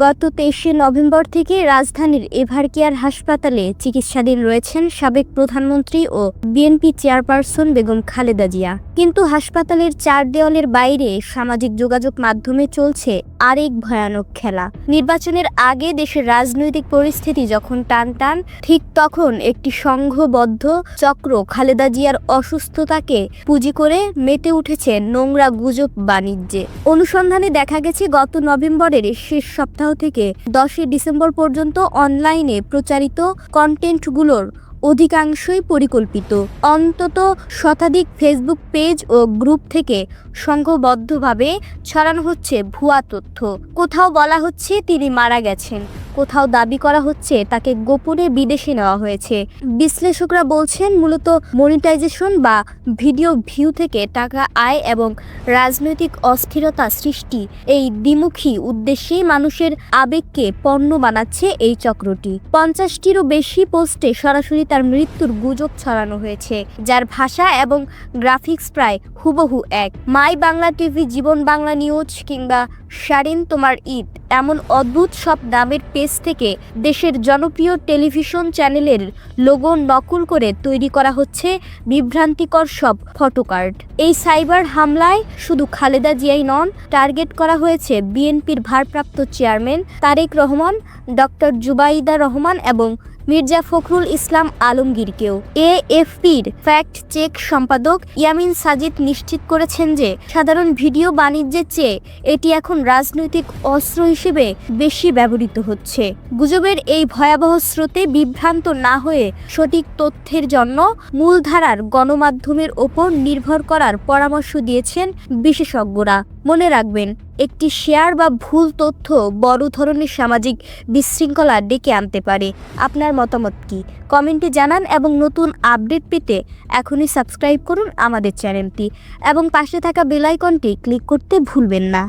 গত তেইশে নভেম্বর থেকে রাজধানীর এভারকেয়ার হাসপাতালে চিকিৎসাধীন রয়েছেন সাবেক প্রধানমন্ত্রী ও বিএনপি চেয়ারপারসন বেগম খালেদা জিয়া। কিন্তু হাসপাতালের চার দেওয়ালের বাইরে সামাজিক যোগাযোগ মাধ্যমে চলছে আরেক ভয়ানক খেলা। নির্বাচনের আগে দেশের রাজনৈতিক পরিস্থিতি যখন টান টান, ঠিক তখন একটি সংঘবদ্ধ চক্র খালেদা জিয়ার অসুস্থতাকে পুঁজি করে মেতে উঠেছে নোংরা গুজব বাণিজ্যে। অনুসন্ধানে দেখা গেছে, গত নভেম্বরের শেষ সপ্তাহ থেকে দশই ডিসেম্বর পর্যন্ত অনলাইনে প্রচারিত কন্টেন্টগুলোর অধিকাংশই পরিকল্পিত। অন্তত শতাধিক ফেসবুক পেজ ও গ্রুপ থেকে সংঘবদ্ধভাবে ছড়ানো হচ্ছে ভুয়া তথ্য। কোথাও বলা হচ্ছে তিনি মারা গেছেন। কোথাও দাবি করা হচ্ছে তাকে গোপনে বিদেশে নেওয়া হয়েছে। বিশ্লেষকরা বলছেন মূলত মনিটাইজেশন বা ভিডিও ভিউ থেকে টাকা আয় এবং রাজনৈতিক অস্থিরতা সৃষ্টি এই দ্বিমুখী উদ্দেশ্যেই মানুষের আবেগকে পণ্য বানাচ্ছে এই চক্রটি। পঞ্চাশটিরও বেশি পোস্টে সরাসরি তার মৃত্যুর গুজব ছড়ানো হয়েছে, যার ভাষা এবং গ্রাফিক্স প্রায় হুবহু এক। My Bangla TV, Jibon Bangla news কিংবা শারিন তোমার ঈদ, এমন অদ্ভুত সব নামের পেজ থেকে দেশের জনপ্রিয় টেলিভিশন চ্যানেলের লোগো নকল করে তৈরি করা হচ্ছে বিভ্রান্তিকর সব ফটোকার্ড এই সাইবার হামলায় শুধু খালেদা জিয়াই নন, টার্গেট করা হয়েছে বিএনপির ভারপ্রাপ্ত চেয়ারম্যান তারেক রহমান, ডক্টর জুবাইদা রহমান এবং মির্জা ফখরুল ইসলাম আলমগীরকেও। এএফপির ফ্যাক্ট চেক সম্পাদক ইয়ামিন সাজিদ নিশ্চিত করেছেন যে, সাধারণ ভিডিও বাণিজ্যের চেয়ে এটি এখন রাজনৈতিক অস্ত্র হিসেবে বেশি ব্যবহৃত হচ্ছে। গুজবের এই ভয়াবহ স্রোতে বিভ্রান্ত না হয়ে সঠিক তথ্যের জন্য মূলধারার গণমাধ্যমের ওপর নির্ভর করার পরামর্শ দিয়েছেন বিশেষজ্ঞরা। মনে রাখবেন, একটি শেয়ার বা ভুল তথ্য বড় ধরনের সামাজিক বিশৃঙ্খলা ডেকে আনতে পারে। আপনার মতামত কি? কমেন্টে জানান এবং নতুন আপডেট পেতে এখনই সাবস্ক্রাইব করুন আমাদের চ্যানেলটি। এবং পাশে থাকা বেলাইকনটি ক্লিক করতে ভুলবেন না।